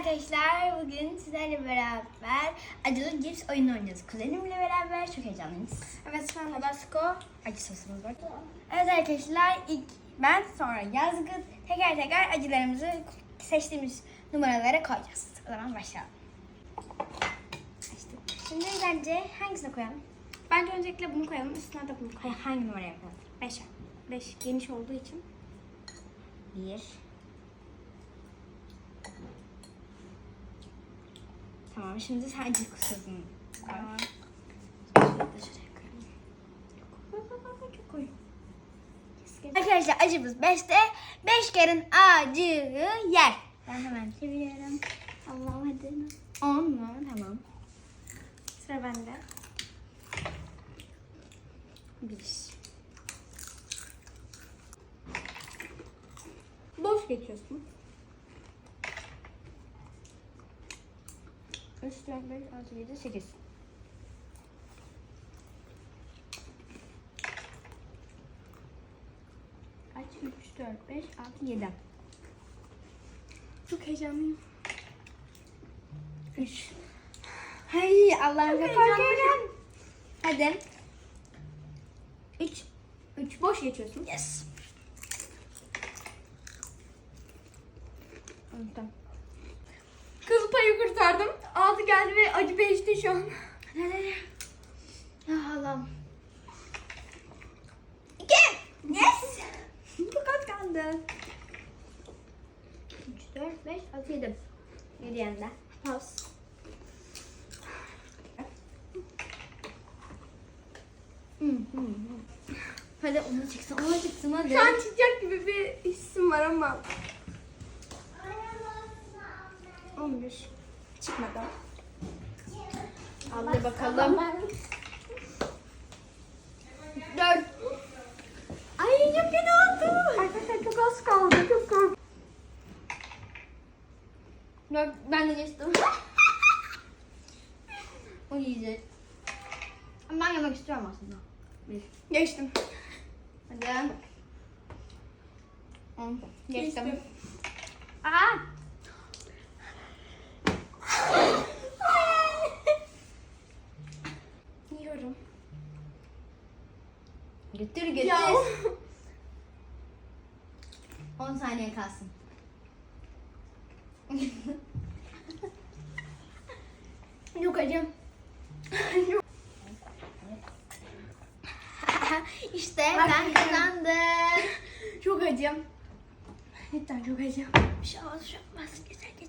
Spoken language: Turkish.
arkadaşlar. Bugün sizlerle beraber acılı cips oyunu oynayacağız. Kuzenimle beraber çok heyecanlıyız. Evet şu an Tabasco acı sosumuz var. Evet arkadaşlar ilk ben sonra Yazgı teker teker acılarımızı seçtiğimiz numaralara koyacağız. O zaman başlayalım. Açtık. Şimdi bence hangisine koyalım? Bence öncelikle bunu koyalım. Üstüne de bunu koyalım. Hangi numaraya yapalım? 5. 5 geniş olduğu için. Bir. Tamam şimdi sen sosunu koy. Tamam. Arkadaşlar acımız 5'te 5 kere acıyı yer. Ben hemen çeviriyorum. Allah'ım hadi. 10 mu? Tamam. Sıra bende. 1. Boş geçiyorsun. 3, 4, 5, 6, 7, 8. Kaç? 3, 4, 5, 6, 7. Çok heyecanlıyım. 3. Hay Allah'ım ne korkuyorum. Hadi. 3. 3 boş geçiyorsun. Yes. Tamam. Kız payı kurtardım. 6 geldi ve acı 5'te şu an. Ah Allah'ım. 2. Yes. Çok az kaldı. 3, 4, 5, 6, 7. 7 yanında. Hı. Hadi ona çıksın, ona çıksın hadi. Şu an çıkacak gibi bir hissim var ama. 11. Çıkmadı. Hadi bakalım. 4. Ay çok kötü oldu. Arkadaşlar çok az kaldı. Çok korkuyorum. 4, ben de geçtim. o yiyecek. Ben yemek istiyorum aslında. 1. Geçtim. Hadi. 10. Geçtim. Geçtim. Aa! Götür götür. Ya. 10 saniye kalsın. Yok acım. işte Bak. ben kazandım. Çok acım. Cidden çok acım. Bir şey olmaz, bir şey olmaz. Güzel.